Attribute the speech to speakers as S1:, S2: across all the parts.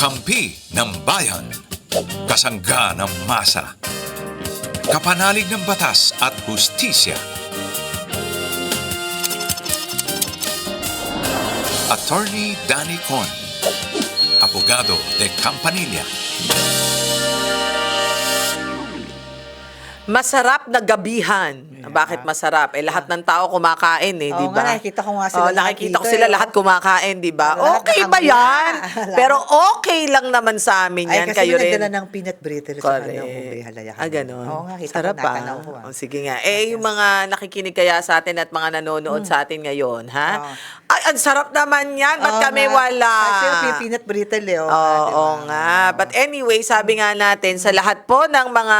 S1: Kampi ng bayan. Kasangga ng masa. Kapanalig ng batas at hustisya. Attorney Danny Con. Abogado de Campanilla.
S2: Masarap na gabihan. Bakit masarap? Eh, lahat ng tao kumakain eh, di ba?
S3: nakikita ko nga sila lahat
S2: nakikita ko sila
S3: eh.
S2: lahat kumakain, di ba? Okay ba yan? Pero okay lang naman sa amin
S3: Ay,
S2: yan.
S3: kasi
S2: Kayo rin.
S3: nagdala ng peanut brittle sa halaya
S2: Ah, ganun.
S3: Oo nga, kita
S2: Sarap
S3: ko
S2: pa.
S3: natanaw ko. ah.
S2: Oh, sige nga. Eh, yung mga nakikinig kaya sa atin at mga nanonood sa atin ngayon, ha?
S3: Oo.
S2: Ay, ang sarap naman yan. Ba't
S3: Oo
S2: kami
S3: nga.
S2: wala?
S3: Kasi peanut brittle eh.
S2: Oo
S3: Oo,
S2: oo nga. But anyway, sabi nga natin, sa lahat po ng mga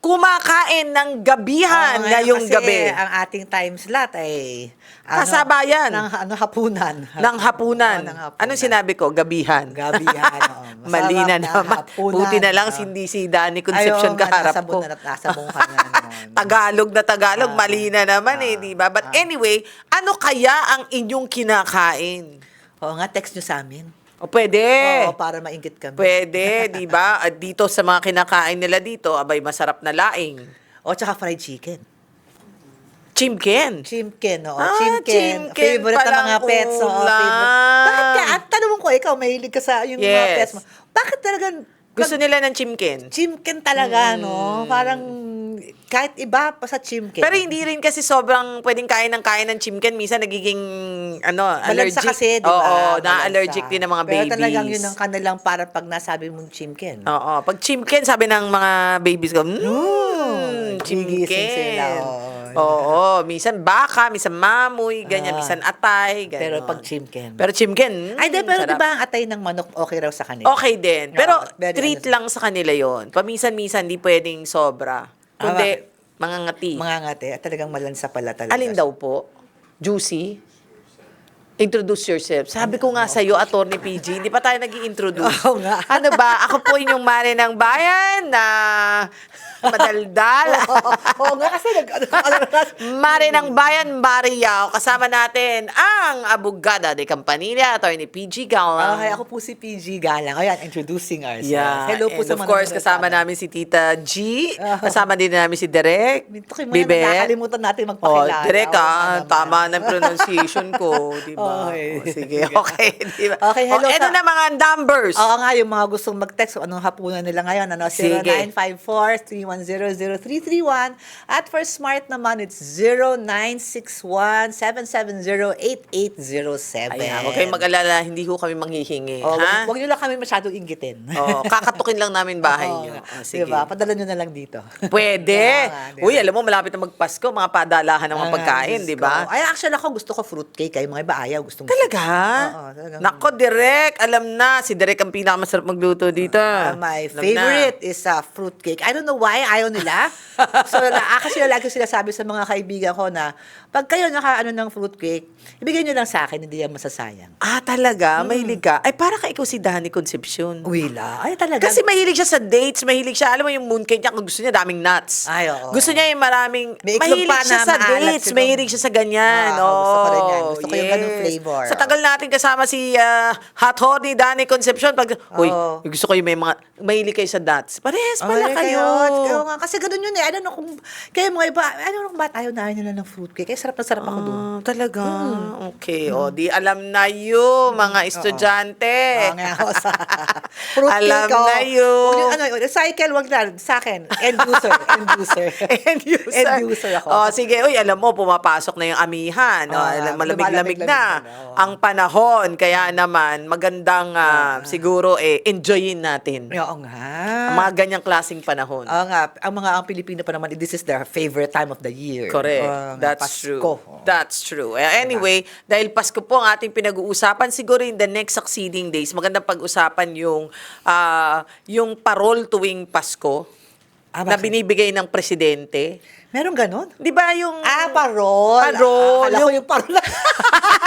S2: kumakain ng gabihan ngayong
S3: kasi
S2: gabi.
S3: ang ating time slot ay...
S2: Kasabayan.
S3: Ng ano, hapunan.
S2: ng hapunan.
S3: Ng hapunan.
S2: Anong sinabi ko? Gabihan.
S3: Gabihan. Masarap
S2: Mali na
S3: na
S2: naman.
S3: hapunan.
S2: Buti na lang
S3: Oo.
S2: hindi si Danny Concepcion
S3: Ayaw
S2: kaharap ko.
S3: nasa bungka na.
S2: Tagalog na Tagalog,
S3: Ah.
S2: mali na naman eh, di ba? But anyway, ano kaya ang inyong kinakain?
S3: Oo nga, text nyo sa amin.
S2: O pwede.
S3: Oo, para mainggit kami.
S2: Pwede, di ba? At dito sa mga kinakain nila dito, abay masarap na laing.
S3: O, tsaka fried chicken.
S2: Chimken.
S3: Chimken, oo.
S2: Ah,
S3: chimken.
S2: chimken
S3: Favorite ng
S2: palang
S3: mga pets. Oo,
S2: ulam.
S3: favorite. Bakit ka? At tanong ko, ikaw, mahilig ka sa yung mga
S2: Yes.
S3: pets mo. Bakit talagang
S2: Gusto nila ng chimken.
S3: chimken talaga, no? Parang kahit iba pa sa chimken.
S2: Hmm. Pero hindi rin kasi sobrang pwedeng kain ng kain ng chimken. Minsan nagiging, ano,
S3: Balansa
S2: allergic.
S3: kasi, di ba?
S2: Oo, na-allergic din ng mga
S3: Pero
S2: babies.
S3: talagang yun ang kanilang para pag nasabi mong chimken.
S2: Oo. Pag chimken, sabi ng mga babies ko, mmm,
S3: gigising
S2: chimken.
S3: sila, oo.
S2: Oo. Minsan baka, minsan mamoy, ganyan.
S3: Ah.
S2: minsan atay, ganyan.
S3: Pero pag chimken.
S2: Pero chimken, mm,
S3: Ay, di, pero
S2: sarap.
S3: di ba ang atay ng manok okay raw sa kanila?
S2: Okay din. Pero
S3: Oo, very
S2: treat
S3: honest.
S2: lang sa kanila yon. Paminsan-minsan, di pwedeng sobra. Kundi, mga ngati.
S3: Mga ngate, at talagang malansa pala talaga.
S2: Alin daw po? Juicy? Introduce yourself. Sabi ko nga sa iyo, Attorney PG, hindi pa tayo nag introduce
S3: Oo nga.
S2: Ano ba? Ako po inyong mare ng bayan na madaldal.
S3: Oo nga, kasi nag... Ano, ano,
S2: Mare ng Bayan, Mariao. Kasama natin ang abogada de Campanilla, Attorney PG Galang.
S3: Okay, ako po si PG Galang. Ayan, introducing ourselves.
S2: Yeah.
S3: Hello po
S2: And
S3: sa
S2: of
S3: mga
S2: course, kasama
S3: sa amin.
S2: namin si Tita G.
S3: Ah.
S2: Kasama din namin si Derek.
S3: Ito kayo mga
S2: Bibet.
S3: nakakalimutan natin
S2: Oh,
S3: magpakilala.
S2: Derek
S3: Oo
S2: ah,
S3: naman.
S2: tama ng pronunciation ko, di ba?
S3: Okay.
S2: Oh, sige, okay, di ba?
S3: Okay, hello
S2: Oh,
S3: sa-
S2: na mga numbers.
S3: Oo nga, yung mga gustong mag-text kung anong hapunan nila ngayon, ano,
S2: Sige.
S3: 0954-3100331. At for smart naman, it's 0961-770-8807.
S2: Ayan, huwag kayong mag-alala, hindi ko kami manghihingi,
S3: Oh,
S2: ha?
S3: Huwag nyo lang kami masyadong inggitin.
S2: Oh, kakatukin lang namin bahay niyo.
S3: nga.
S2: Oh, sige.
S3: Diba? Padala nyo na lang dito.
S2: Pwede.
S3: Diba?
S2: Uy, alam mo, malapit na magpasko, mga padalahan ng mga
S3: Ah,
S2: pagkain, di ba?
S3: Ay, actually ako gusto ko fruitcake. Kayo mga iba ayaw. Gusto
S2: Talaga?
S3: Oo, talagang-
S2: Nako, Direk. Alam na, si Direk ang pinakamasarap magluto dito.
S3: Uh, my
S2: Alam na.
S3: favorite is uh, fruitcake. I don't know why ayaw nila. so, na, ah, kasi lagi sila sabi sa mga kaibigan ko na pag kayo naka ano ng fruitcake, ibigay nyo lang sa akin, hindi yan masasayang.
S2: Ah, talaga? Mahilig ka? Ay, para ka ikaw si Danny Concepcion.
S3: Wila. Ay, talaga.
S2: Kasi mahilig siya sa dates, mahilig siya, alam mo yung mooncake niya, kung gusto niya daming nuts.
S3: Ay, oo.
S2: Gusto niya yung maraming,
S3: May iklog
S2: mahilig
S3: pa
S2: siya
S3: na
S2: sa
S3: maalat
S2: dates,
S3: siguro.
S2: mahilig siya sa ganyan.
S3: Oo, gusto ko rin yan.
S2: Oh,
S3: Gusto ko yung ganung flavor.
S2: Sa tagal natin kasama si uh, Hot Hot ni Danny Concepcion, pag, uy,
S3: Oo.
S2: gusto ko yung may mga, mahilig kayo sa nuts. Parehas pala
S3: Ay,
S2: kayo.
S3: Kaya nga, kasi ganun yun eh. I don't know kung, kaya mga iba, I don't know kung ba't ayaw na ayaw nila ng fruitcake. Kaya sarap na sarap ako doon.
S2: Ah, talaga?
S3: Hmm.
S2: Okay. O, di alam na yun, mga estudyante.
S3: Oo nga ako sa fruitcake.
S2: Alam
S3: oh.
S2: na yun.
S3: Huwag ano, recycle, wag na. Sa akin, end user. End user.
S2: End user.
S3: End user ako.
S2: Oh, sige, uy, alam mo, pumapasok na yung amihan. Oh,
S3: Ah,
S2: alam, malamig-lamig
S3: lumalamig-lamig
S2: na
S3: na, oo.
S2: ang panahon. Kaya naman, magandang ah, siguro eh, enjoyin natin.
S3: Oo nga.
S2: Ang mga ganyang klaseng panahon.
S3: Oo nga, ang mga ang Pilipino pa naman, this is their favorite time of the year.
S2: Correct.
S3: Oo nga,
S2: That's
S3: Pasko.
S2: True. That's true. Eh, Anyway, dahil Pasko po ang ating pinag-uusapan, siguro in the next succeeding days, magandang pag-usapan yung ah, yung parol tuwing Pasko
S3: Ah,
S2: na
S3: bakit?
S2: binibigay ng presidente.
S3: Meron ganon?
S2: Di ba yung...
S3: Ah, parol.
S2: Parol.
S3: Ah, Akala ko yung parol.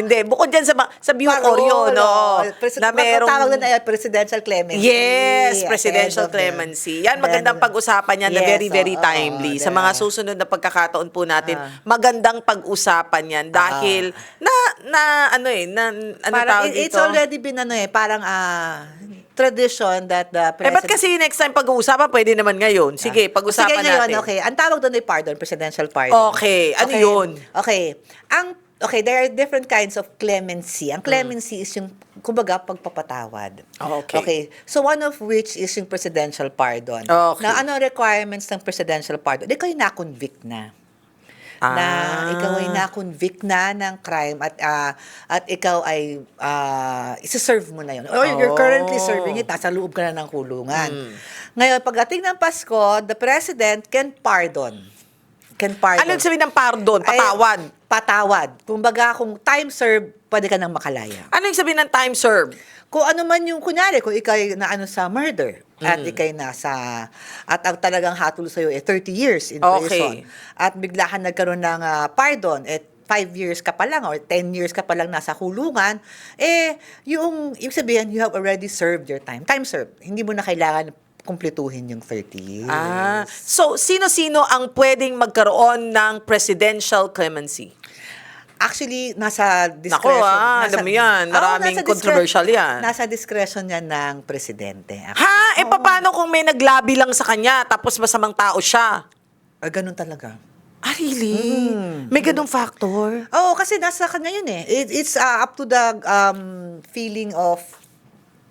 S2: Hindi, bukod dyan sa, ma- sa Bucor
S3: Parol,
S2: yun, no?
S3: oo. Presid-
S2: na merong...
S3: Tawag doon ay presidential clemency.
S2: Yes,
S3: At
S2: presidential
S3: end of the-
S2: clemency. Yan, magandang
S3: Then-
S2: pag-usapan yan na
S3: Yes,
S2: very, very
S3: oo,
S2: timely.
S3: oo,
S2: Sa mga susunod na pagkakataon po natin,
S3: Ah.
S2: magandang pag-usapan yan dahil na, na, ano eh, na, ano
S3: parang
S2: tawag
S3: it- it's
S2: dito?
S3: already been ano eh, parang ah tradition that the
S2: Eh,
S3: president...
S2: ba't kasi next time pag-uusapan, pwede naman ngayon. Sige, pag-usapan
S3: Sige, ngayon,
S2: natin.
S3: okay. Ang tawag doon ay pardon, presidential pardon.
S2: Okay, ano yun?
S3: Okay. Ang Okay, there are different kinds of clemency. Ang clemency is yung, kumbaga, pagpapatawad.
S2: Oh, okay.
S3: Okay. So, one of which is yung presidential pardon.
S2: Okay.
S3: Na ano requirements ng presidential pardon? Ikaw yung na-convict na. na
S2: Ah.
S3: ikaw ay na-convict na ng crime at ah, at ikaw ay uh, isa-serve mo na yun. Or you're currently
S2: Oh.
S3: serving it, nasa loob ka na ng kulungan.
S2: Hmm.
S3: Ngayon, pagdating ng Pasko, the president can pardon. Can pardon.
S2: Ano sabihin ng pardon?
S3: Ay,
S2: Patawad?
S3: Kumbaga, kung time served, pwede ka nang makalaya.
S2: ano yung sabihin ng time served?
S3: Kung ano man yung, kunyari, kung ikay na ano sa murder, at
S2: Mm.
S3: ikay nasa, at ang talagang hatol sa'yo, eh, 30 years in
S2: Okay.
S3: prison. At bigla ka nagkaroon ng ah, pardon, at 5 years ka pa lang or 10 years ka pa lang nasa kulungan, eh, yung, yung sabihin, you have already served your time. Time served. Hindi mo na kailangan kumpletuhin yung 30 years.
S2: Ah, so sino-sino ang pwedeng magkaroon ng presidential clemency?
S3: Actually, nasa discretion.
S2: ah,
S3: nasa,
S2: alam mo yan. Maraming
S3: discre-
S2: controversial yan.
S3: Nasa discretion yan ng presidente.
S2: Ha? Eh, paano kung may naglabi lang sa kanya tapos masamang tao siya?
S3: Ah, ganun talaga.
S2: Ah, really? May ganung factor?
S3: Oo, kasi nasa kanya yun eh. It, it's uh, up to the um, feeling of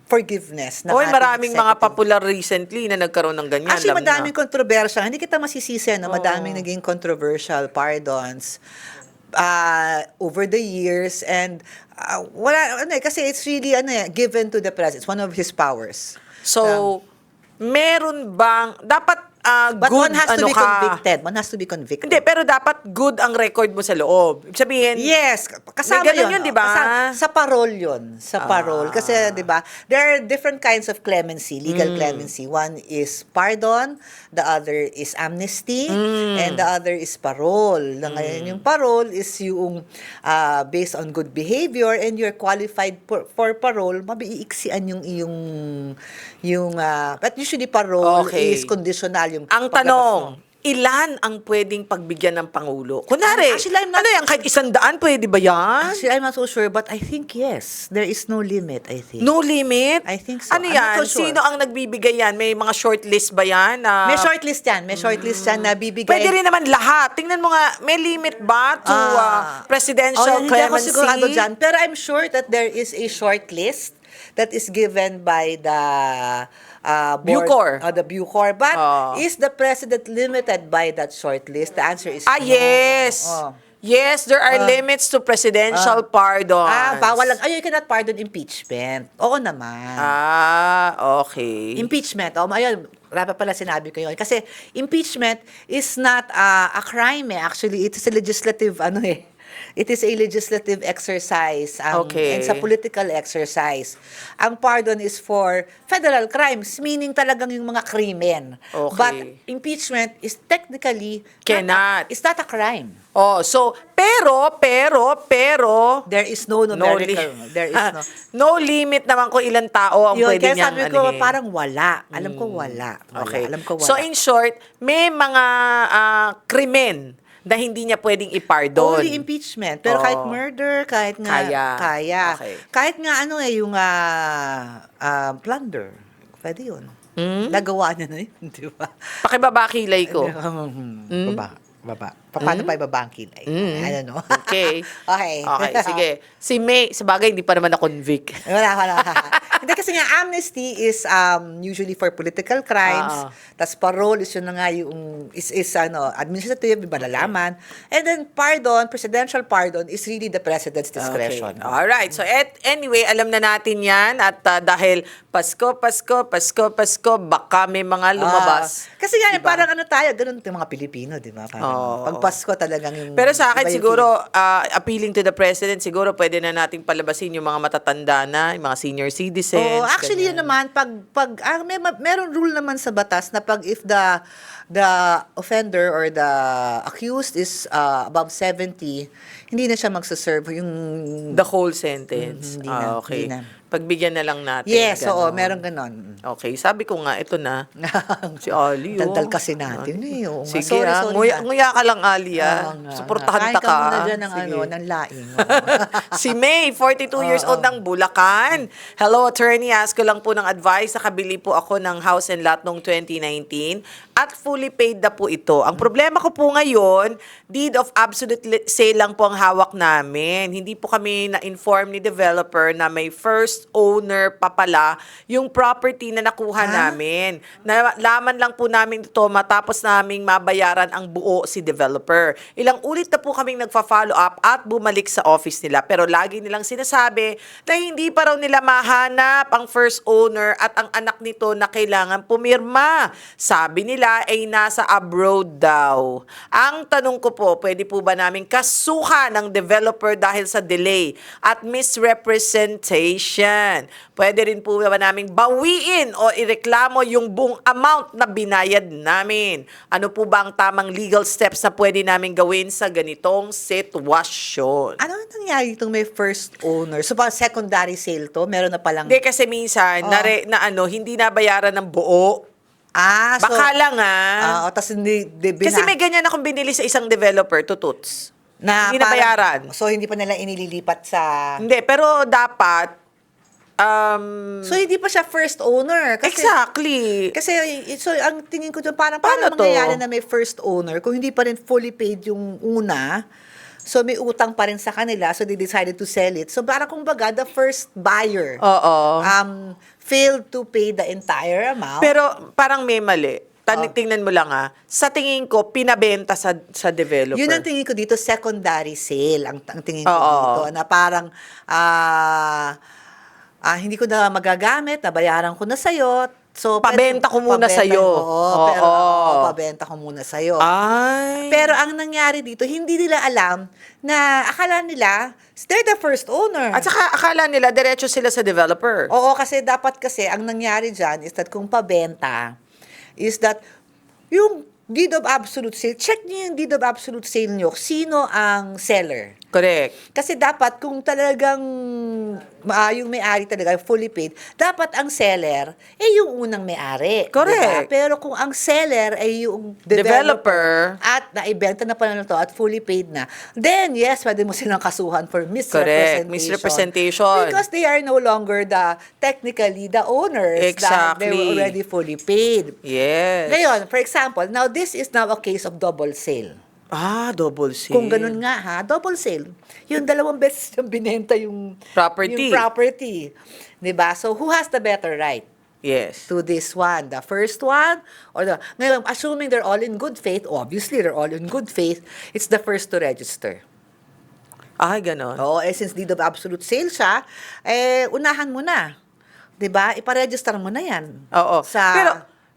S3: forgiveness. ng
S2: Oy, maraming mga
S3: executive.
S2: popular recently na nagkaroon ng ganyan.
S3: Actually, madaming
S2: na.
S3: controversial. Hindi kita masisisi, no? Madaming naging controversial pardons uh, over the years. And uh, wala, ano eh, kasi it's really ano eh, given to the president. It's one of his powers.
S2: So, meron bang, dapat ah,
S3: But
S2: good,
S3: one has to
S2: ano
S3: be
S2: ka?
S3: convicted. One has to be convicted.
S2: Hindi, pero dapat good ang record mo sa loob. Sabihin,
S3: Yes, kasama yun.
S2: yun, di ba?
S3: Sa parole yun. Sa parole. Kasi,
S2: Ah.
S3: di ba, there are different kinds of clemency,
S2: Mm.
S3: legal clemency. One is pardon, the other is amnesty,
S2: Mm.
S3: and the other is parole. Na ngayon, yung parole is yung ah, based on good behavior and you're qualified for, for parole, mabiiksian yung iyong yung ah, but usually parole
S2: Okay.
S3: is conditional yung
S2: ang tanong, ilan ang pwedeng pagbigyan ng Pangulo? Kunwari,
S3: Actually, I'm not-
S2: ano yan, kahit isang daan, pwede ba yan?
S3: Actually, I'm not so sure, but I think yes. There is no limit, I think.
S2: No limit?
S3: I think so.
S2: Ano
S3: I'm
S2: yan?
S3: not so sure.
S2: Sino ang nagbibigay yan? May mga shortlist ba yan? na-
S3: May shortlist yan. May shortlist yan na bibigay.
S2: Pwede rin naman lahat. Tingnan mo nga, may limit ba to
S3: Ah.
S2: uh, presidential
S3: Oh, hindi ako
S2: clemency?
S3: sigurado dyan. Pero I'm sure that there is a shortlist that is given by the uh, board,
S2: Bucor.
S3: uh, the Bucor. But
S2: Oh.
S3: is the president limited by that shortlist? The answer is
S2: Ah,
S3: no.
S2: yes.
S3: Oh.
S2: Yes, there are
S3: Ah.
S2: limits to presidential pardons.
S3: Ah, bawal lang. Ay, you cannot pardon impeachment. Oo naman.
S2: Ah, okay.
S3: Impeachment. Oh, ayun, dapat pala sinabi ko yun. Kasi impeachment is not uh, a crime eh. Actually, it is a legislative, ano eh. It is a legislative exercise. ang-
S2: Okay.
S3: And sa political exercise. Ang pardon is for federal crimes, meaning talagang yung mga krimen.
S2: Okay.
S3: But impeachment is technically
S2: Cannot.
S3: Not it's not a crime.
S2: Oh, so, pero, pero, pero,
S3: There is no
S2: no,
S3: numerical.
S2: li-
S3: there is no.
S2: no limit naman kung ilang tao ang
S3: Yun,
S2: pwede niyang
S3: sabi ko,
S2: anuhin.
S3: parang wala. Alam ko wala. Wala.
S2: Okay.
S3: Alam ko wala.
S2: So, in short, may mga ah, krimen na hindi niya pwedeng ipardon.
S3: Only impeachment. Pero
S2: Oo.
S3: kahit murder, kahit nga...
S2: Kaya.
S3: Kaya.
S2: Okay.
S3: Kahit nga ano eh, yung ah, ah, plunder. Pwede yun.
S2: Hmm?
S3: Nagawa niya na yun, di ba?
S2: Pakibaba kilay ko.
S3: Hmm. Baba. Baba. Pa- Paano pa ibaba ang kilay?
S2: Mm.
S3: I don't know.
S2: Okay.
S3: okay.
S2: Okay, sige. Si May, sa bagay, hindi pa naman na-convict.
S3: Wala, wala. Hindi kasi nga amnesty is um, usually for political crimes.
S2: Ah.
S3: Tapos parole is yun na nga yung is, is ano, administrative, malalaman. And then pardon, presidential pardon is really the president's discretion.
S2: Okay. Alright. So, et, anyway, alam na natin yan. At ah, dahil Pasko, Pasko, Pasko, Pasko, baka may mga lumabas.
S3: Ah, kasi nga,
S2: Diba?
S3: parang ano tayo, ganun yung mga Pilipino, di ba? Parang,
S2: Oo.
S3: pag Pasko talagang yung...
S2: Pero sa akin siguro, ah, appealing to the president, siguro pwede na nating palabasin yung mga matatanda na, yung mga senior citizens.
S3: Oo, actually yun
S2: ganyan.
S3: naman pag pag ah, may ma- meron rule naman sa batas na pag if the the offender or the accused is uh, above 70, hindi na siya magse-serve yung
S2: The whole sentence.
S3: Mhm, hindi
S2: ah,
S3: na,
S2: okay.
S3: hindi na.
S2: Pagbigyan na lang natin.
S3: Yes, oo,
S2: ganon.
S3: meron ganon.
S2: Okay, sabi ko nga, ito na. Si Ali, oh.
S3: Daldal kasi natin eh. Oo nga.
S2: Sige,
S3: Sorry,
S2: ah.
S3: sorry
S2: nguya,
S3: na.
S2: nguya ka lang, Ali, ah.
S3: Oo nga,
S2: Suportahan
S3: nga.
S2: ta
S3: Kain
S2: ka.
S3: muna dyan ng,
S2: Sige.
S3: ano, ng laing. oo.
S2: si May, 42 years old ng Bulacan. Hello, attorney. Ask ko lang po ng advice. Nakabili po ako ng house and lot noong 2019 at fully paid na po ito. Ang problema ko po ngayon, deed of absolute li- sale lang po ang hawak namin. Hindi po kami na-inform ni developer na may first owner pa pala yung property na nakuha namin. Nalaman lang po namin ito matapos naming mabayaran ang buo si developer. Ilang ulit na po kaming nagfa-follow up at bumalik sa office nila. Pero lagi nilang sinasabi na hindi pa raw nila mahanap ang first owner at ang anak nito na kailangan pumirma. Sabi nila ay nasa abroad daw. Ang tanong ko po, pwede po ba namin kasuhan ng developer dahil sa delay at misrepresentation? Pwede rin po ba namin bawiin o ireklamo yung buong amount na binayad namin? Ano po ba ang tamang legal steps na pwede namin gawin sa ganitong sitwasyon?
S3: ano ang nangyari itong may first owner? So, pa secondary sale to? Meron na palang...
S2: Hindi kasi minsan,
S3: Oo.
S2: na, na ano, hindi nabayaran ng buo.
S3: Ah, so...
S2: Baka lang ah.
S3: Ah, tapos hindi... di-
S2: Kasi
S3: bina-
S2: may ganyan akong binili sa isang developer, tututs.
S3: na
S2: hindi
S3: parang-
S2: nabayaran.
S3: So, hindi pa nila inililipat sa...
S2: Hindi, pero dapat, um,
S3: So, hindi pa siya first owner. Kasi,
S2: exactly.
S3: Kasi, so, ang tingin ko doon, parang,
S2: Paano
S3: paano
S2: to?
S3: mangyayari na may first owner kung hindi pa rin fully paid yung una, so may utang pa rin sa kanila, so they decided to sell it. So, parang kumbaga, the first buyer
S2: Oo.
S3: um, failed to pay the entire amount.
S2: pero parang may mali. Tan-
S3: Oh.
S2: Tingnan mo lang ah. Sa tingin ko, pinabenta sa sa developer.
S3: Yun ang tingin ko dito, secondary sale. Ang, ang tingin ko
S2: Oo.
S3: dito, na parang, ah, ah, hindi ko na magagamit, nabayaran ko na sa'yo. So,
S2: Pabenta ko muna
S3: pabenta-
S2: sa'yo.
S3: Oo, pero
S2: Oo. Ah.
S3: oo, pabenta ko muna sa'yo.
S2: Ay.
S3: Pero ang nangyari dito, hindi nila alam na akala nila, they're the first owner.
S2: At saka akala nila, diretso sila sa developer.
S3: Oo, kasi dapat kasi, ang nangyari dyan is that kung pabenta, is that yung deed of absolute sale, check niyo yung deed of absolute sale niyo, sino ang seller.
S2: Correct.
S3: Kasi dapat kung talagang ah, yung may-ari talaga fully paid, dapat ang seller eh yung unang may-ari.
S2: Correct.
S3: diba? Pero kung ang seller ay yung
S2: Developer.
S3: developer, at naibenta na pala na to at fully paid na, then yes, pwede mo silang kasuhan for misrepresentation.
S2: Misrepresentation.
S3: Because they are no longer the technically the owners. dahil They
S2: Exactly.
S3: were already fully paid.
S2: Yes.
S3: Ngayon, for example, now this is now a case of double sale.
S2: Ah, double C.
S3: Kung ganun nga ha, double sale. Yung dalawang beses yung binenta yung
S2: Property.
S3: Yung property. 'Di ba? So who has the better right
S2: Yes.
S3: to this one? The first one or the Ngayon, assuming they're all in good faith, obviously they're all in good faith, it's the first to register.
S2: Ay, ganon.
S3: Oo, eh since deed of absolute sale siya, eh unahan mo na. 'Di ba? Ipa-register mo na 'yan.
S2: Oo.
S3: Sa
S2: Pero,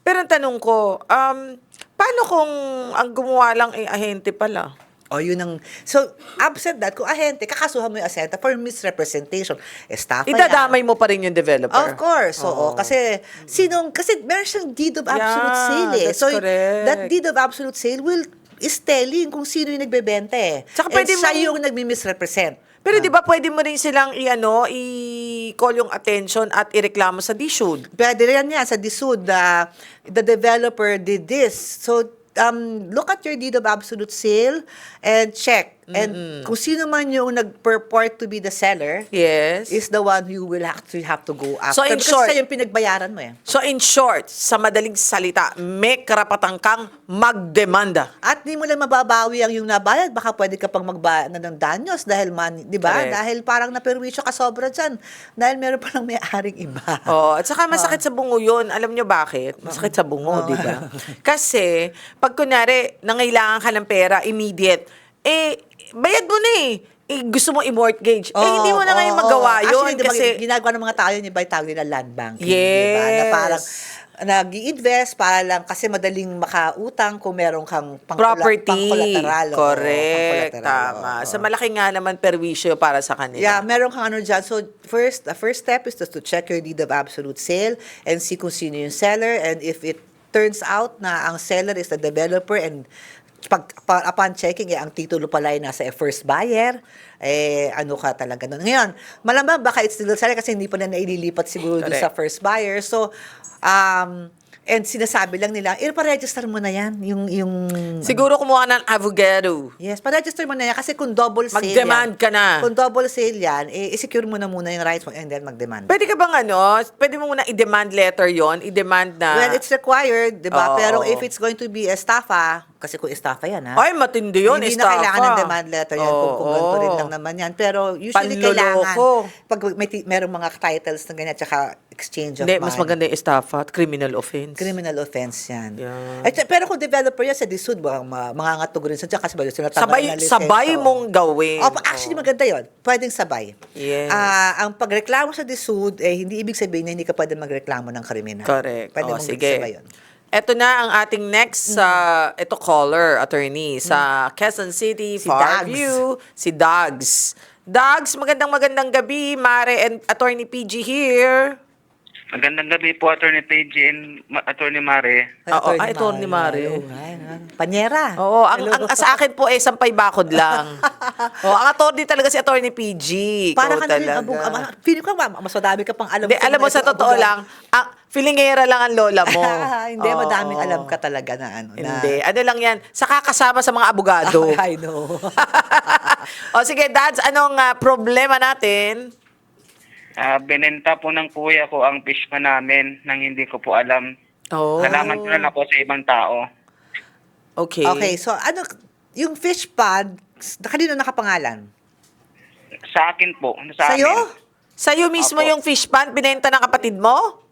S2: pero ang tanong ko, um, paano kung ang gumawa lang ay ahente pala?
S3: O yun ang, so, absent that, kung ahente, kakasuhan mo yung asenta for misrepresentation. Estafa yan.
S2: Idadamay mo pa rin yung developer.
S3: Of course, oo.
S2: Oo.
S3: Kasi, sinong, kasi meron siyang deed of absolute
S2: Yeah,
S3: sale eh.
S2: that's
S3: So,
S2: correct.
S3: that deed of absolute sale will is telling kung sino yung nagbebenta eh.
S2: Tsaka
S3: And
S2: pwede
S3: siya yung nagmi-misrepresent.
S2: Pero di ba pwede mo rin silang i-ano, i-call yung attention at ireklamo sa DSUD?
S3: Pwede rin yan sa DSUD, the, the developer did this. So, um, look at your deed of absolute sale and check. And kung sino man yung nag-purport to be the seller,
S2: Yes.
S3: is the one you will actually have to go after.
S2: So, in
S3: Because
S2: short-
S3: siya yung pinagbayaran mo eh.
S2: So in short, sa madaling salita, may karapatan kang magdemanda.
S3: At di mo lang mababawi ang yung nabayad, baka pwede ka pang magbayad na ng danyos dahil man, di ba?
S2: Correct.
S3: Dahil parang naperwisyo ka sobra dyan. Dahil meron pa lang may-aring iba.
S2: Oh, at saka masakit sa bungo 'yun. Alam nyo bakit? Masakit sa bungo, 'di ba? Kasi pag kunwari nangailangan ka ng pera immediate, eh bayad mo na eh. Eh, gusto mo i-mortgage. eh, hindi mo na ngayon magawa yun.
S3: Actually, di ba,
S2: kasi,
S3: ginagawa ng mga tao yun, iba yung tawag nila land banking. Di ba? Na
S2: Yes.
S3: parang nag invest para lang kasi madaling makautang kung meron kang pangkula-
S2: property.
S3: pangkolateral. oo,
S2: Correct.
S3: pangkolateral,
S2: Tama.
S3: oo.
S2: Sa malaki nga naman perwisyo para sa kanila.
S3: Yeah, meron kang ano dyan. So, first, the first step is just to check your deed of absolute sale and see kung sino yung seller and if it turns out na ang seller is the developer and pag, pa- upon checking, eh, ang titulo pala ay nasa eh, first buyer, eh, ano ka talaga nun. Ngayon, malamang baka it's still sale kasi hindi pa na naililipat siguro
S2: Correct.
S3: sa first buyer. So, um, and sinasabi lang nila, eh, pa-register mo na yan, yung, yung,
S2: Siguro kumuha ng avogado.
S3: Yes, pa-register mo na yan kasi kung double sale
S2: Mag-demand
S3: yan,
S2: ka na.
S3: Kung double sale yan, eh, i-secure mo na muna yung rights mo and then mag-demand.
S2: Pwede ka bang ano, pwede mo muna i-demand letter yon i-demand na...
S3: Well, it's required, di ba?
S2: Oo,
S3: Pero if it's going to be estafa, kasi kung estafa yan, ha?
S2: Ay, matindi yun,
S3: Hindi
S2: estafa.
S3: na kailangan ng demand letter yan kung, kung
S2: Oo,
S3: ganito rin lang naman yan. Pero usually
S2: Panloloko.
S3: kailangan, pag may merong mga titles na ganyan, tsaka exchange of
S2: Hindi,
S3: money.
S2: mas maganda yung estafa at criminal offense.
S3: Criminal offense yan.
S2: Yan.
S3: At, pero kung developer yan, sa disud, mga, mga ngatog rin sa dyan kasi ba sila
S2: sabay, sabay mong gawin.
S3: Opo, actually maganda yon. Pwedeng sabay.
S2: Yes.
S3: Ah, ang pagreklamo sa disud, eh, hindi ibig sabihin na hindi ka pwede magreklamo ng kriminal.
S2: Correct.
S3: Pwede
S2: O,
S3: mong
S2: sige.
S3: sabay yun.
S2: Ito na ang ating next sa ito caller attorney sa Quezon City,
S3: Si
S2: Fairview, si Dogs. Dogs, magandang magandang gabi, Mare and Attorney PG here.
S4: Magandang gabi po, Attorney Paige and Ma- Attorney Mare.
S2: Oo, ay, Attorney Mare.
S3: Oo, ay, ay. Panyera.
S2: Oo, ang, ang, sa akin po eh sampay bakod lang. oh, ang attorney talaga si Attorney PG.
S3: Para
S2: Ikaw
S3: ka na rin
S2: talaga.
S3: abog. Feeling ko, ma- mas madami ka pang alam.
S2: Hindi, alam mo sa totoo lang, ang filingera lang ang lola mo.
S3: Hindi,
S2: Oo.
S3: madaming alam ka talaga na ano. Na,
S2: Hindi, ano lang yan, sa kakasama sa mga abogado.
S3: I know.
S2: o sige, dads, anong ah, problema natin?
S4: Ah, binenta po ng kuya ko ang fish pa namin nang hindi ko po alam.
S2: Oh.
S4: Nalaman ko na lang po sa ibang tao.
S2: Okay.
S3: okay, so ano, yung fish pond, kanino nakapangalan?
S4: Sa akin po. Sa
S3: Sa'yo?
S4: amin.
S2: Sa'yo mismo
S4: Apo.
S2: yung fish pan, binenta ng kapatid mo?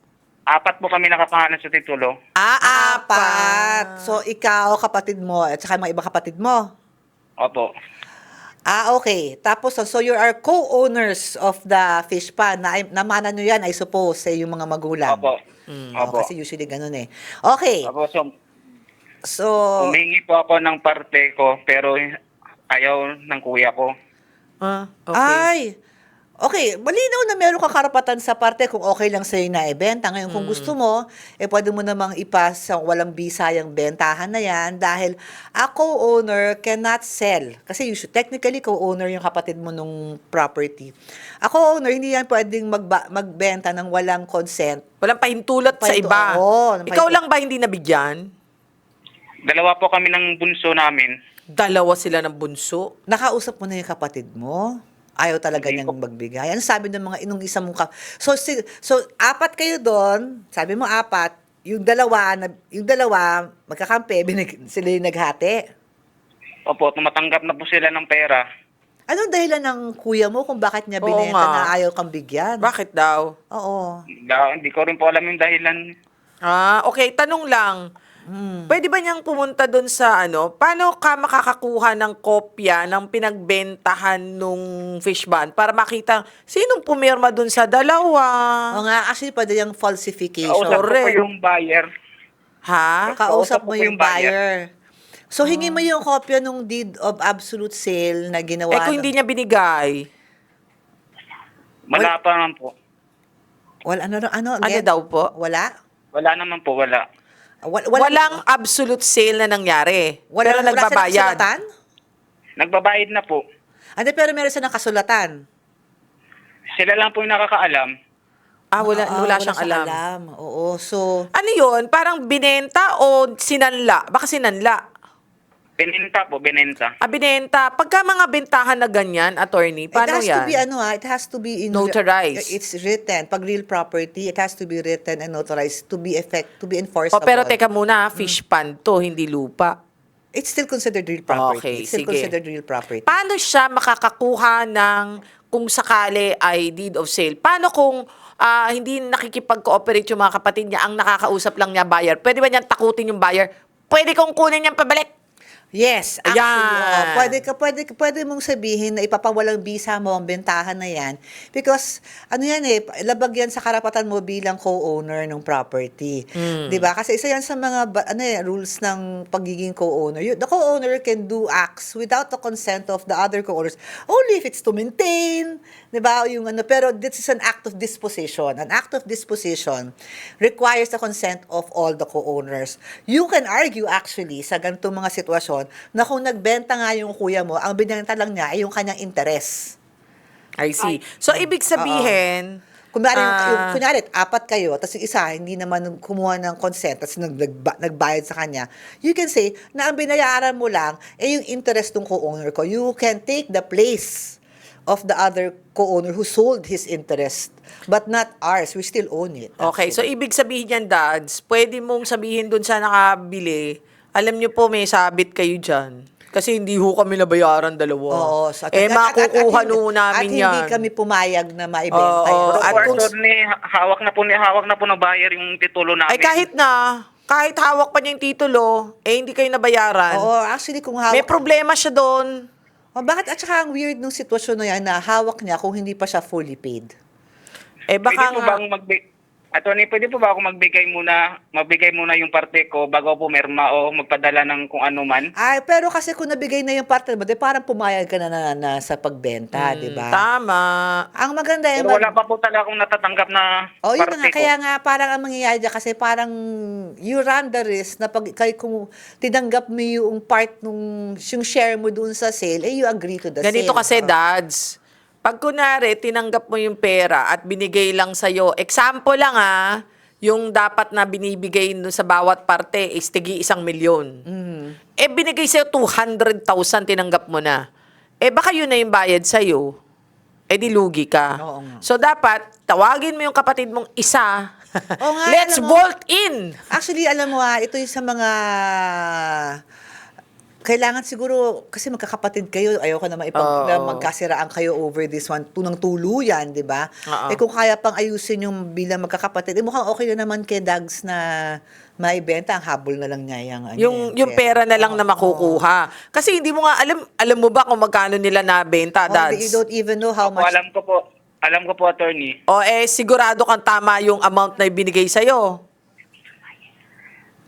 S4: Apat po kami nakapangalan sa titulo.
S2: Ah,
S3: Apat. So, ikaw, kapatid mo, at saka yung mga ibang kapatid mo.
S4: Opo.
S3: Ah, okay. Tapos, so, you are co-owners of the fish pond. Na, namana nyo yan, I suppose, sa yung mga magulang.
S4: Opo.
S3: Oh,
S4: Opo.
S3: kasi usually ganun eh. Okay.
S4: Opo, so,
S3: So,
S4: humingi po ako ng parte ko, pero ayaw ng kuya ko.
S2: Ah, okay.
S3: ay, okay, malinaw na meron kang karapatan sa parte kung okay lang sa'yo na ibenta. Ngayon,
S2: Mm.
S3: kung gusto mo, eh pwede mo namang ipas sa walang bisayang bentahan na yan dahil a co-owner cannot sell. Kasi you should, technically, co-owner yung kapatid mo nung property. A co-owner, hindi yan pwedeng magba- magbenta ng walang consent.
S2: Walang pahintulot sa
S3: Pahintu-
S2: iba.
S3: Oo,
S2: Ikaw lang ba hindi nabigyan?
S4: Dalawa po kami ng bunso namin.
S2: Dalawa sila ng bunso.
S3: Nakausap mo na yung kapatid mo? Ayaw talaga niyang magbigay. Ano sabi ng mga inung isa mong ka... So, si, so apat kayo doon, sabi mo apat, yung dalawa, na, yung dalawa, magkakampi, binig, sila yung naghati.
S4: Opo, tumatanggap na po sila ng pera.
S3: Anong dahilan ng kuya mo kung bakit niya
S2: Oo
S3: binenta
S2: nga.
S3: na ayaw kang bigyan?
S2: Bakit daw?
S3: Oo.
S4: Da- Hindi ko rin po alam yung dahilan.
S2: Ah, okay. Tanong lang.
S3: Hmm.
S2: Pwede ba niyang pumunta doon sa ano? Paano ka makakakuha ng kopya ng pinagbentahan nung fish ban para makita sinong pumirma doon sa dalawa?
S3: Oo nga, actually, pwede yung falsification.
S4: Kausap ko po
S2: Correct.
S4: yung buyer.
S2: Ha?
S3: Kausap
S4: Kausap
S3: mo yung
S4: yung buyer.
S3: buyer. So, hingi mo yung kopya nung deed of absolute sale na ginawa.
S2: Eh kung
S3: ng-
S2: hindi niya binigay,
S4: Wala pa naman po.
S3: Wala, ano, ano,
S2: ano
S3: again?
S2: daw po?
S3: Wala?
S4: Wala naman po, wala.
S3: Wal-
S2: Walang absolute sale na nangyari.
S3: Wala,
S2: pero
S3: wala
S2: nagbabayad.
S3: kasulatan?
S4: Nagbabayad na po.
S3: Ano, pero meron silang kasulatan.
S4: Sila lang po yung nakakaalam.
S2: Ah, wala,
S3: Ah,
S2: wala, siyang alam.
S3: Oo, so,
S2: Ano yun? Parang binenta o sinanla? Baka sinanla.
S4: Binenta po, binenta.
S2: Ah, binenta. Pagka mga bentahan na ganyan, attorney,
S3: it
S2: paano
S3: has
S2: yan?
S3: to be, ano ah, it has to be in
S2: Notarized.
S3: It's written. Pag real property, it has to be written and notarized to be effect, to be
S2: O
S3: enforceable.
S2: pero teka muna, fish pan to, hindi lupa.
S3: It's still considered real property.
S2: Okay,
S3: It's still
S2: sige.
S3: considered real property.
S2: Paano siya makakakuha ng kung sakali ay deed of sale? Paano kung ah, hindi nakikipag-cooperate yung mga kapatid niya, ang nakakausap lang niya buyer? Pwede ba niyang takutin yung buyer? Pwede kong kunin niyang pabalik.
S3: Yes, actually,
S2: Ayan.
S3: oo. pwede ka pwede pwede mong sabihin na ipapawalang bisa mo ang bentahan na 'yan because ano 'yan eh labag 'yan sa karapatan mo bilang co-owner ng property. 'Di ba? Kasi isa 'yan sa mga ano eh, rules ng pagiging co-owner. You- The co-owner can do acts without the consent of the other co-owners only if it's to maintain, 'di ba? Yung ano pero this is an act of disposition. An act of disposition requires the consent of all the co-owners. You can argue actually sa ganitong mga sitwasyon sitwasyon na kung nagbenta nga yung kuya mo, ang binenta lang niya ay yung kanyang interest.
S2: I see. So, ibig sabihin,
S3: Kunyari, yung,
S2: ah,
S3: yung, kunyari, apat kayo, tapos yung isa, hindi naman kumuha ng consent, tapos nag, nagba- nagbayad sa kanya, you can say na ang binayaran mo lang ay yung interest ng co-owner ko. You can take the place of the other co-owner who sold his interest, but not ours. We still own it.
S2: Okay, so ibig sabihin yan, dads, pwede mong sabihin dun sa nakabili, alam niyo po may sabit kayo dyan. Kasi hindi ho kami nabayaran dalawa.
S3: Oo. so-
S2: eh,
S3: at- at- at-
S2: makukuha
S3: at hindi-
S2: no namin
S3: At
S2: yan.
S3: hindi kami pumayag na maibenta
S2: Oo,
S3: yun.
S2: at
S4: At
S2: kung-
S4: ha- hawak na po ni hawak na po ng buyer yung titulo namin.
S2: Ay kahit na, kahit hawak pa niya yung titulo, eh hindi kayo nabayaran.
S3: Oo, actually, kung hawak...
S2: May problema siya doon.
S3: Oh, bakit? At saka ang weird nung sitwasyon na yan na hawak niya kung hindi pa siya fully paid.
S2: Eh
S4: Pwede
S2: baka
S4: po
S2: nga,
S4: bang magbi- Attorney, pwede po ba ako magbigay muna, magbigay muna yung parte ko bago po merma o magpadala ng kung ano man?
S3: Ay, pero kasi kung nabigay na yung partner mo, di parang pumayag ka na, na, na sa pagbenta, di ba?
S2: tama.
S3: Ang maganda eh,
S4: Pero wala pa po talaga akong natatanggap na
S3: Oh, yun
S4: parte
S3: na nga.
S4: ko.
S3: Kaya nga, parang ang mangyayari dyan, kasi parang you run the risk na pag kayo kung tinanggap mo yung part nung yung share mo dun sa sale, eh you agree to the
S2: Ganito
S3: sale.
S2: kasi, dads. Pag kunwari, tinanggap mo yung pera at binigay lang sa'yo, example lang ah, yung dapat na binibigay dun sa bawat parte is tigi isang milyon. Eh, binigay sa'yo 200,000, tinanggap mo na. Eh, baka yun na yung bayad sa'yo. Eh, di lugi ka.
S3: Oo nga.
S2: So, dapat, tawagin mo yung kapatid mong isa.
S3: Oo nga,
S2: Let's
S3: alam mo-
S2: in!
S3: Actually, alam mo ah, ito yung sa mga kailangan siguro, kasi magkakapatid kayo, ayoko na maipag, na magkasiraan kayo over this one, tunang tuluyan, di ba?
S2: Oo.
S3: Eh kung kaya pang ayusin yung bilang magkakapatid, eh mukhang okay na naman kay Dags na maibenta, ang habol na lang niya yung, ano
S2: Yung,
S3: yan,
S2: yung pera na lang na
S3: Oo.
S2: makukuha. Kasi hindi mo nga alam, alam mo ba kung magkano nila nabenta,
S3: Oh,
S2: dads?
S3: you don't even know how
S4: Opo,
S3: much.
S4: alam ko po, alam ko po, attorney.
S2: O eh, sigurado kang tama yung amount na ibinigay sa'yo.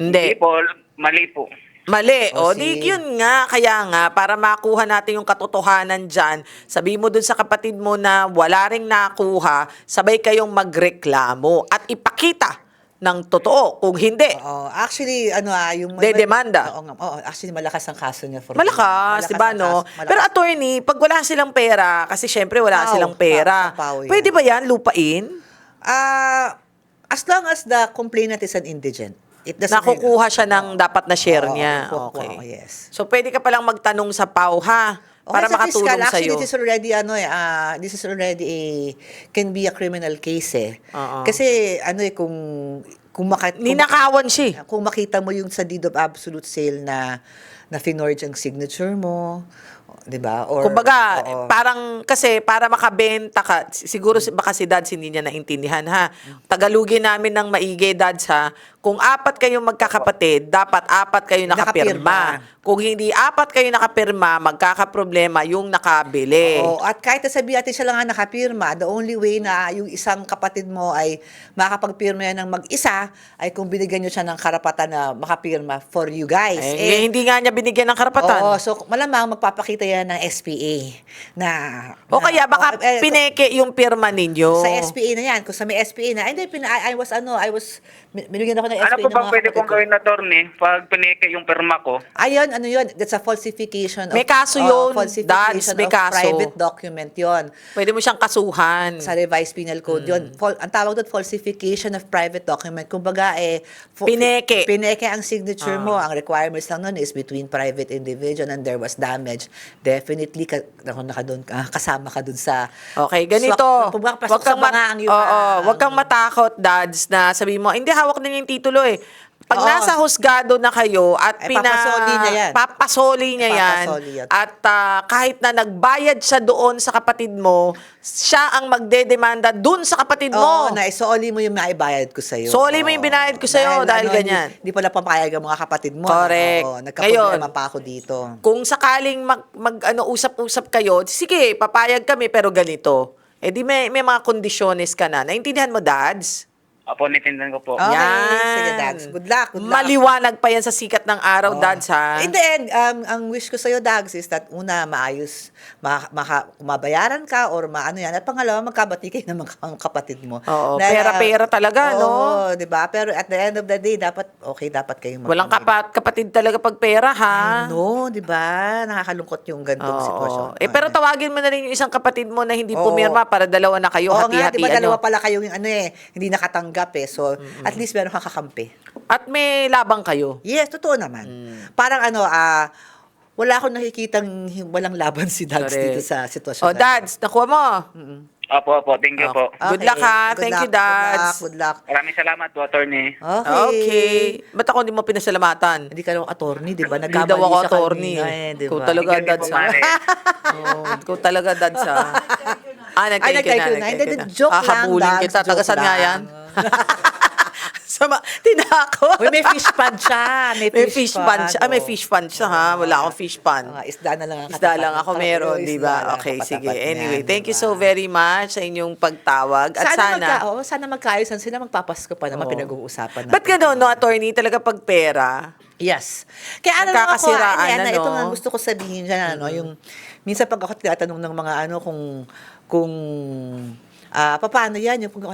S4: Hindi
S2: Hindi.
S4: po, mali po.
S2: Mali.
S3: O,
S2: O, di yun nga. Kaya nga, para makuha natin yung katotohanan dyan, sabi mo dun sa kapatid mo na wala ring nakuha, sabay kayong magreklamo at ipakita ng totoo. Kung hindi,
S3: Oo. actually, ano ah, yung...
S2: Dedemanda.
S3: Oo nga. Oo, actually, malakas ang kaso niya. For
S2: Malakas, di ba, no?
S3: malakas.
S2: Pero attorney, pag wala silang pera, kasi syempre wala
S3: Pao,
S2: silang pera,
S3: pao, pao
S2: pwede ba yan, lupain?
S3: Ah, as long as the complainant is an indigent. It doesn't
S2: Nakukuha siya ng dapat na share
S3: Oo,
S2: niya.
S3: nakukuha
S2: Okay.
S3: ko, yes.
S2: So, pwede ka palang magtanong sa PAW, ha? Para
S3: sa
S2: makatulong
S3: fiscal,
S2: sa'yo.
S3: Actually, this is already, ano eh, ah, this is already a, can be a criminal case eh.
S2: Oo.
S3: Kasi, ano eh, kung, kung, maka, kung,
S2: Ninakawan siya. eh.
S3: kung makita mo yung sa deed of absolute sale na, na finorge ang signature mo, di ba? Or,
S2: Kumbaga,
S3: oo.
S2: parang, kasi para makabenta ka, si- siguro si- baka si Dads hindi niya naintindihan, ha? Tagalugin namin ng maigi, Dads, ha? Kung apat kayong magkakapatid, dapat apat kayo nakapirma.
S3: Nakapirma.
S2: Kung hindi apat kayo nakapirma, magkakaproblema yung nakabili.
S3: Oo, at kahit sabi natin siya lang nga nakapirma, the only way na yung isang kapatid mo ay makakapagpirma yan ng mag-isa ay kung binigyan nyo siya ng karapatan na makapirma for you guys.
S2: Eh, hindi nga niya binigyan ng karapatan.
S3: Oo, so malamang magpapakita yan ng SPA na...
S2: o
S3: na-
S2: kaya baka
S3: oh, eh,
S2: pineke yung pirma ninyo.
S3: Sa SPA na yan, kung sa may SPA na, hindi, pina, I, I was ano, I was, binigyan ako ng
S4: Ano
S3: SPA
S4: po
S3: ng
S4: bang
S3: mga
S4: pwede
S3: kapatid
S4: kong
S3: ko.
S4: gawin, attorney, pag pinike yung perma ko?
S3: Ayun, ano yun, that's a falsification of...
S2: May kaso yun,
S3: falsification
S2: Dads, may
S3: of
S2: kaso.
S3: private document yon
S2: Pwede mo siyang kasuhan.
S3: sa revised penal code
S2: Hmm.
S3: yun. Fal- ang tawag doon, falsification of private document. Kumbaga, eh, fo-
S2: Pineke.
S3: Pineke ang signature mo.
S2: Ah.
S3: Ang requirements lang nun is between private individual and there was damage. Definitely, ka, ako naka doon, ka- kasama ka doon sa...
S2: Okay, ganito.
S3: Swak- Kumbaga, pasok sa
S2: mat-
S3: ang iyong...
S2: Oo,
S3: ah,
S2: wag kang matakot, dads, na sabi mo, hindi hawak na niya yung titulo eh. Pag
S3: Oo.
S2: nasa husgado na kayo at
S3: Ay,
S2: pina...
S3: papasoli niya yan.
S2: Papasoli niya yan.
S3: Papasoli yan.
S2: At ah, kahit na nagbayad siya doon sa kapatid mo, siya ang magdedemanda doon sa kapatid mo.
S3: Oo, na isoli mo yung naibayad ko sa'yo.
S2: Soli mo yung
S3: Oo.
S2: binayad ko sa'yo dahil ganyan.
S3: Hindi, hindi pala papayag ang mga kapatid mo.
S2: Correct.
S3: Oo, nagkaproblema
S2: Ngayon,
S3: pa ako dito.
S2: Kung sakaling mag, mag ano, usap-usap kayo, sige, papayag kami pero ganito. Eh di may, may mga kondisyones ka na. Naintindihan mo, dads?
S4: Opo, natindan ko po.
S3: Okay,
S2: Yan.
S3: sige, Dags. Good luck, good luck.
S2: Maliwanag pa yan sa sikat ng araw,
S3: Oh.
S2: Dads, ha?
S3: In the end, um, ang wish ko sa'yo, Dags, is that una, maayos, ma, maka, mabayaran ka or maano yan. At pangalawa, magkabati kayo ng mga kapatid mo.
S2: Oo,
S3: Dahil,
S2: pera-pera
S3: ah,
S2: talaga, no?
S3: Oo, di ba? Pero at the end of the day, dapat, okay, dapat kayong
S2: Walang
S3: magpamilya.
S2: kapat, kapatid talaga pag pera, ha?
S3: No, di ba? Nakakalungkot yung gantong
S2: Oo.
S3: sitwasyon.
S2: Eh, pero tawagin mo na rin yung isang kapatid mo na hindi
S3: Oo.
S2: pumirma para dalawa na kayo,
S3: Oo nga,
S2: hati-hati.
S3: di ba dalawa
S2: ano?
S3: pala kayong ano eh, hindi nakatanggap eh. So, at least meron kang kakampi.
S2: At may labang kayo.
S3: Yes, totoo naman.
S2: Mm.
S3: Parang ano, ah, wala akong nakikitang walang laban si Dags
S2: Correct.
S3: dito sa sitwasyon.
S2: O,
S3: na.
S2: Dads, nakuha mo.
S4: Opo, opo. Thank you po.
S2: Good luck, ha? Thank you, Dads.
S3: Good luck, good luck.
S4: Maraming salamat po, attorney.
S3: Okay.
S2: Okay. Ba't ako hindi mo pinasalamatan?
S3: Hindi ka lang attorney, di ba?
S2: Hindi
S3: Nagkamali
S2: daw ako attorney.
S3: kanina eh, di
S2: Ikaw
S3: ba?
S2: talaga, Dads. Oo, ikaw talaga, Dads, ha? Ah, nag-thank you na.
S3: nag-thank you na. Hindi, joke lang, Dads,
S2: kita.
S3: joke
S2: Tagasan nga yan. Sama, tinako.
S3: Uy, may fish pan siya. May,
S2: May fish pan siya. Ah, may
S3: oh.
S2: fish pan siya, ha? Wala akong fish pan.
S3: Mga isda na lang ang
S2: Isda lang ako meron, di ba? Okay, sige. Anyway,
S3: di
S2: thank you so very much sa inyong pagtawag. At
S3: sana,
S2: sana,
S3: magka, oh, sana magkaayusan sila, magpapasko pa naman
S2: Oo.
S3: pinag-uusapan natin.
S2: ba't gano'n, no, attorney? Talaga pag pera,
S3: Yes. Kaya ano ako, ano,
S2: ano?
S3: ito nga gusto ko sabihin dyan, ano, yung, minsan pag ako tinatanong ng mga ano, kung, kung, ah, paano yan, yung, kung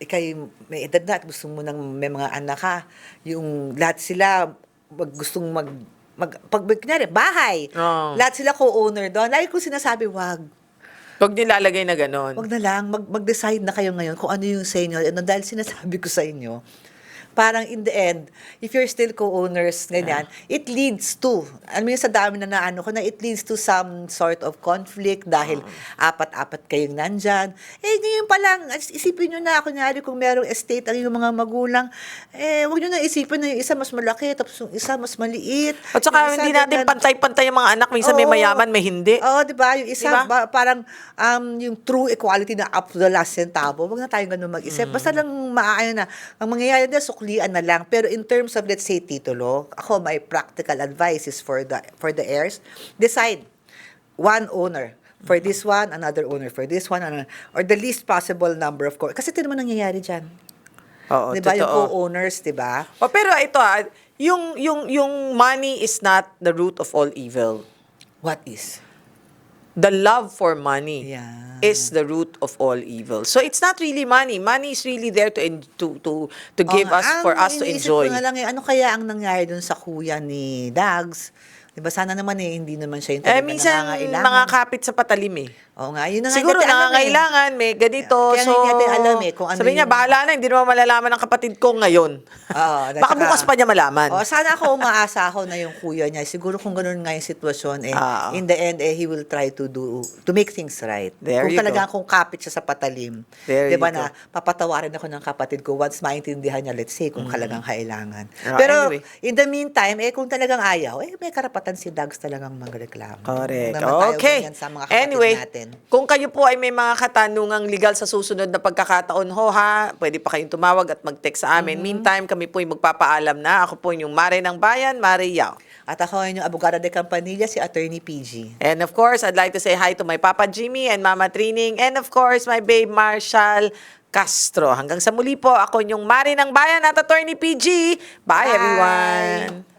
S3: ikay may edad na at gusto mo nang may mga anak ka, yung lahat sila, mag, gustong mag, mag, pag, kunyari, bahay,
S2: Oo.
S3: lahat sila co-owner doon. Lagi ko sinasabi, wag,
S2: Huwag nilalagay na gano'n.
S3: Wag na lang, mag, mag-decide na kayo ngayon kung ano yung sa inyo. Ano, dahil sinasabi ko sa inyo, parang in the end, if you're still co-owners, ganyan, it leads to, ano yun sa dami na naano ko, na it leads to some sort of conflict dahil apat-apat kayong nandyan. Eh, ngayon pa lang, is- isipin nyo na, kunyari kung merong estate ang yung mga magulang, eh, wag nyo na isipin na yung isa mas malaki, tapos yung isa mas maliit.
S2: At saka hindi natin pantay-pantay yung mga anak. Minsan may
S3: Oo.
S2: mayaman, may hindi.
S3: Oo, di ba? Yung isa,
S2: Di ba?
S3: parang um, yung true equality na up to the last centavo, wag na tayong ganun mag-isip.
S2: Mm.
S3: Basta lang maayon na. Ang mangyayari na, suklian na lang. Pero in terms of, let's say, titulo, ako, my practical advice is for the, for the heirs, decide one owner. For this one, another owner. For this one, another. Or the least possible number of co- Kasi ito naman nangyayari dyan.
S2: Oo,
S3: di ba? Yung
S2: totoo.
S3: co-owners, di ba?
S2: O, pero ito ah, yung, yung, yung money is not the root of all evil.
S3: What is?
S2: The love for money
S3: Yeah.
S2: is the root of all evil. So it's not really money. Money is really there to en- to to to give
S3: Oo
S2: us for us to
S3: iniisip
S2: enjoy.
S3: Ko na lang, eh, ano kaya ang nangyari dun sa kuya ni Dags? Diba sana naman eh, hindi naman siya yung
S2: Eh
S3: talaga
S2: minsan
S3: nangangailangan.
S2: mga kapit sa patalim eh.
S3: Oo nga, yun na nga
S2: Siguro
S3: natin eh.
S2: nangangailangan, may ganito.
S3: Kaya
S2: so,
S3: hindi natin alam eh kung ano
S2: sabi niya,
S3: yung-
S2: bahala na, hindi naman malalaman ng kapatid ko ngayon.
S3: Oo,
S2: Baka bukas pa niya malaman.
S3: Oh, sana ako umaasa ako na yung kuya niya. Siguro kung ganun nga yung sitwasyon eh,
S2: Oo.
S3: in the end eh he will try to do to make things right.
S2: There
S3: kung
S2: you
S3: talaga
S2: go.
S3: kung kapit siya sa patalim.
S2: There
S3: 'Di ba
S2: you
S3: na papatawarin ako ng kapatid ko once maintindihan niya let's say kung talagang kailangan.
S2: Ah,
S3: Pero
S2: anyway.
S3: in the meantime eh kung talagang ayaw eh may karapatan si Dags talagang magreklamo.
S2: Correct.
S3: Naman
S2: Okay.
S3: sa mga kapatid
S2: Anyway,
S3: natin.
S2: kung kayo po ay may mga katanungang legal sa susunod na pagkakataon ho ha, pwede pa kayong tumawag at mag-text sa amin.
S3: Mm-hmm.
S2: Meantime, kami po ay magpapaalam na. Ako po yung Mare ng Bayan, Mare Yao.
S3: At ako ay yung abogada de Campanilla si Attorney PG.
S2: And of course, I'd like to say hi to my Papa Jimmy and Mama Trining. And of course, my babe Marshall Castro. Hanggang sa muli po, ako yung Mare ng Bayan at Attorney PG. Bye,
S3: Bye.
S2: everyone!